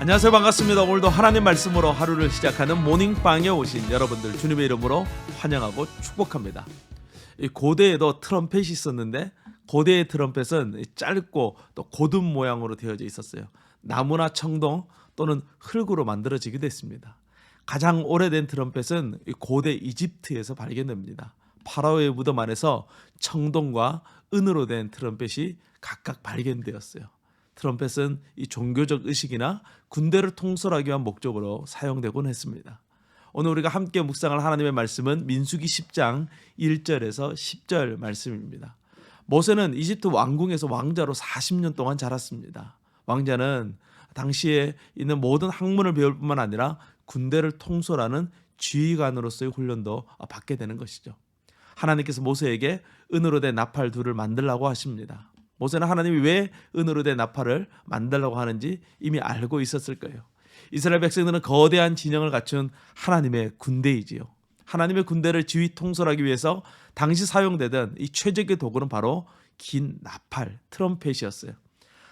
안녕하세요. 반갑습니다. 오늘도 하나님 말씀으로 하루를 시작하는 모닝빵에 오신 여러분들 주님의 이름으로 환영하고 축복합니다. 이 고대에도 트럼펫이 있었는데 고대의 트럼펫은 짧고 또 고든 모양으로 되어져 있었어요. 나무나 청동 또는 흙으로 만들어지기도 했습니다. 가장 오래된 트럼펫은 이 고대 이집트에서 발견됩니다. 파라오의 무덤 안에서 청동과 은으로 된 트럼펫이 각각 발견되었어요 트럼펫은 이 종교적 의식이나 군대를 통솔하기 위한 목적으로 사용되곤 했습니다. 오늘 우리가 함께 묵상할 하나님의 말씀은 민수기 10장 1절에서 10절 말씀입니다. 모세는 이집트 왕궁에서 왕자로 40년 동안 자랐습니다. 왕자는 당시에 있는 모든 학문을 배울 뿐만 아니라 군대를 통솔하는 지휘관으로서의 훈련도 받게 되는 것이죠. 하나님께서 모세에게 은으로 된 나팔 둘을 만들라고 하십니다. 모세는 하나님이 왜 은으로 된 나팔을 만들라고 하는지 이미 알고 있었을 거예요. 이스라엘 백성들은 거대한 진영을 갖춘 하나님의 군대이지요. 하나님의 군대를 지휘 통솔하기 위해서 당시 사용되던 이 최적의 도구는 바로 긴 나팔, 트럼펫이었어요.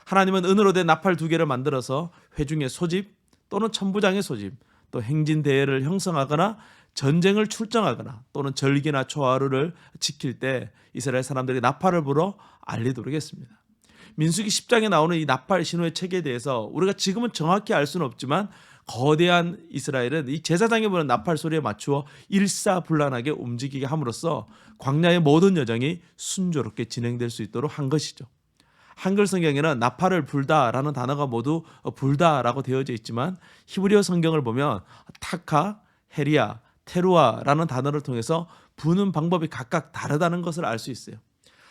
하나님은 은으로 된 나팔 두 개를 만들어서 회중의 소집 또는 천부장의 소집, 또 행진 대회를 형성하거나 전쟁을 출정하거나 또는 절기나 초하루를 지킬 때 이스라엘 사람들이 나팔을 불어 알리도록 했습니다. 민수기 10장에 나오는 이 나팔 신호의 체계에 대해서 우리가 지금은 정확히 알 수는 없지만 거대한 이스라엘은 이 제사장이 부는 나팔 소리에 맞추어 일사불란하게 움직이게 함으로써 광야의 모든 여정이 순조롭게 진행될 수 있도록 한 것이죠. 한글 성경에는 나팔을 불다라는 단어가 모두 불다라고 되어져 있지만 히브리어 성경을 보면 타카, 헤리아, 테루아라는 단어를 통해서 부는 방법이 각각 다르다는 것을 알 수 있어요.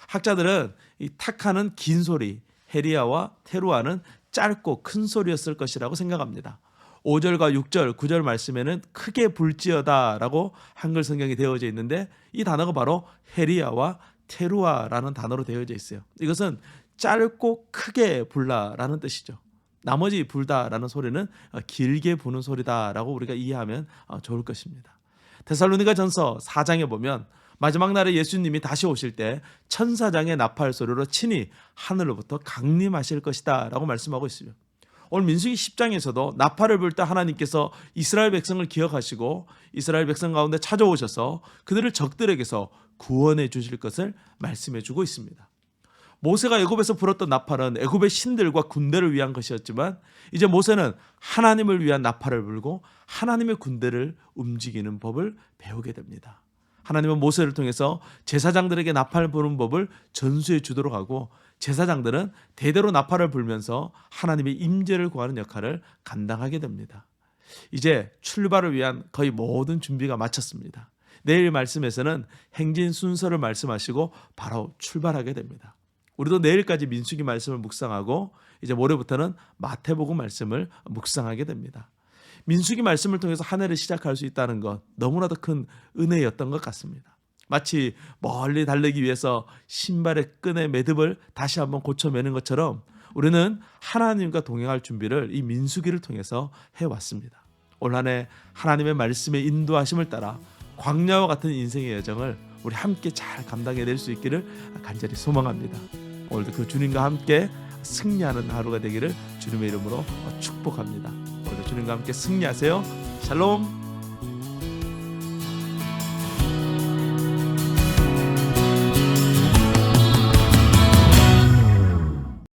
학자들은 이 타카는 긴 소리, 헤리아와 테루아는 짧고 큰 소리였을 것이라고 생각합니다. 5절과 6절, 9절 말씀에는 크게 불지어다라고 한글 성경이 되어져 있는데 이 단어가 바로 헤리아와 테루아라는 단어로 되어져 있어요. 이것은 짧고 크게 불라라는 뜻이죠. 나머지 불다라는 소리는 길게 부는 소리다라고 우리가 이해하면 좋을 것입니다. 데살로니가 전서 4장에 보면 마지막 날에 예수님이 다시 오실 때 천사장의 나팔 소리로 친히 하늘로부터 강림하실 것이다라고 말씀하고 있어요. 오늘 민수기 10장에서도 나팔을 불 때 하나님께서 이스라엘 백성을 기억하시고 이스라엘 백성 가운데 찾아오셔서 그들을 적들에게서 구원해 주실 것을 말씀해 주고 있습니다. 모세가 애굽에서 불었던 나팔은 애굽의 신들과 군대를 위한 것이었지만 이제 모세는 하나님을 위한 나팔을 불고 하나님의 군대를 움직이는 법을 배우게 됩니다. 하나님은 모세를 통해서 제사장들에게 나팔 부는 법을 전수해 주도록 하고 제사장들은 대대로 나팔을 불면서 하나님의 임재를 구하는 역할을 감당하게 됩니다. 이제 출발을 위한 거의 모든 준비가 마쳤습니다. 내일 말씀에서는 행진 순서를 말씀하시고 바로 출발하게 됩니다. 우리도 내일까지 민수기 말씀을 묵상하고 이제 모레부터는 마태복음 말씀을 묵상하게 됩니다. 민수기 말씀을 통해서 한 해를 시작할 수 있다는 것 너무나도 큰 은혜였던 것 같습니다. 마치 멀리 달리기 위해서 신발의 끈의 매듭을 다시 한번 고쳐 매는 것처럼 우리는 하나님과 동행할 준비를 이 민수기를 통해서 해왔습니다. 올 한해 하나님의 말씀의 인도하심을 따라 광야와 같은 인생의 여정을 우리 함께 잘 감당해낼 수 있기를 간절히 소망합니다. 오늘도 그 주님과 함께 승리하는 하루가 되기를 주님의 이름으로 축복합니다. 오늘도 주님과 함께 승리하세요. 샬롬.